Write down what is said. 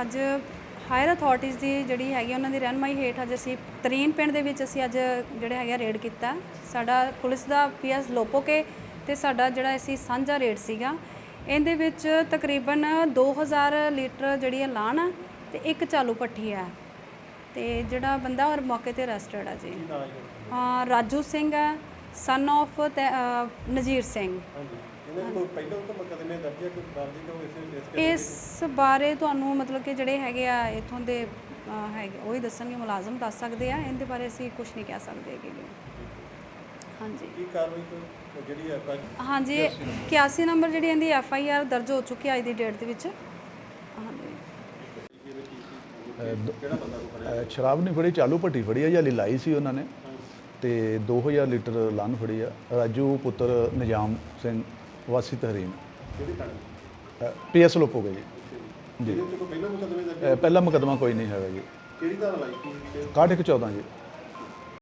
ਅੱਜ higher authorities ਦੀ ਜਿਹੜੀ ਹੈਗੀ ਉਹਨਾਂ ਦੀ ਰਹਿਨਮਾਈ ਹੇਠ ਅੱਜ ਅਸੀਂ ਤਰੀਨ ਪਿੰਡ ਦੇ ਵਿੱਚ ਅਸੀਂ ਅੱਜ ਜਿਹੜੇ ਹੈਗਾ ਰੇਡ ਕੀਤਾ। ਸਾਡਾ ਪੁਲਿਸ ਦਾ ਪੀਐਸ ਲੋਪੋਕੇ ਤੇ ਸਾਡਾ ਜਿਹੜਾ ਅਸੀਂ ਸਾਂਝਾ ਰੇਡ ਸੀਗਾ। ਇਹਦੇ ਵਿੱਚ ਤਕਰੀਬਨ 2000 ਲੀਟਰ ਜਿਹੜੀ ਹੈ ਲਾਣ ਆ ਤੇ ਇੱਕ ਚਾਲੂ ਪੱਠੀ ਆ। ਤੇ ਜਿਹੜਾ ਬੰਦਾ ਔਰ ਮੌਕੇ ਤੇ ਅਰੈਸਟਡ ਆ ਜੀ। ਹਾਂ ਰਾਜੂ ਸਿੰਘ ਹੈ ਸਨ ਤੇ ਨਜੀਰ ਸਿੰਘ ਹਾਂਜੀ। ਇਹਨਾਂ ਦੇ ਕੋਈ ਪਹਿਲਾਂ ਤੋਂ ਮੁਕਦਮੇ ਦਰਜ ਹੈ ਕੋਈ ਦਰਜ ਕਿਉਂ ਇਸ ਬਾਰੇ ਤੁਹਾਨੂੰ ਮਤਲਬ ਕਿ ਜਿਹੜੇ ਹੈਗੇ ਆ ਇਥੋਂ ਦੇ ਅਹ, ਹੈਗੇ ਉਹ ਹੀ ਦੱਸਣਗੇ ਮੁਲਾਜ਼ਮ ਦੱਸ ਸਕਦੇ ਆ। ਇਹਦੇ ਬਾਰੇ ਅਸੀਂ ਕੁਝ ਨਹੀਂ ਕਹਿ ਸਕਦੇ ਹੈਗੇ ਗੇ। ਹਾਂਜੀ। ਕੀ ਕਾਰਵਾਈ ਕੋਈ ਜਿਹੜੀ ਹੈ ਹਾਂਜੀ 81 ਨੰਬਰ ਜਿਹੜੀ ਇਹਦੀ ਐਫ ਆਈ ਆਰ ਦਰਜ ਹੋ ਚੁੱਕੀ ਹੈ ਅੱਜ ਦੀ ਡੇਟ ਦੇ ਵਿੱਚ। ਹਾਂਜੀ। ਅਹ ਸ਼ਰਾਬ ਨਹੀਂ ਫੜੀ ਚਾਲੂ ਭੱਟੀ ਫੜੀ ਆ ਜਾਂ ਲਾਈ ਸੀ ਉਹਨਾਂ ਨੇ? ਤੇ 2000 ਲੀਟਰ ਲੰਨ ਫੜੀ ਆ। ਰਾਜੂ ਪੁੱਤਰ ਨਿਜ਼ਾਮ ਸਿੰਘ ਵਾਸੀ ਤਹਰੀਨ। ਕਿਹੜੀ ਥਾਣੇ? ਪੀਐਸ ਲੋਪ ਹੋ ਗਏ ਜੀ। ਜੀ ਪਹਿਲਾਂ ਮੁਕਦਮੇ ਕੋਈ ਨਹੀਂ ਹੈਗਾ ਜੀ। ਕਿਹੜੀ ਧਾਰਾ ਲਾਈ ਸੀ? ਤੇ 6114 ਜੀ।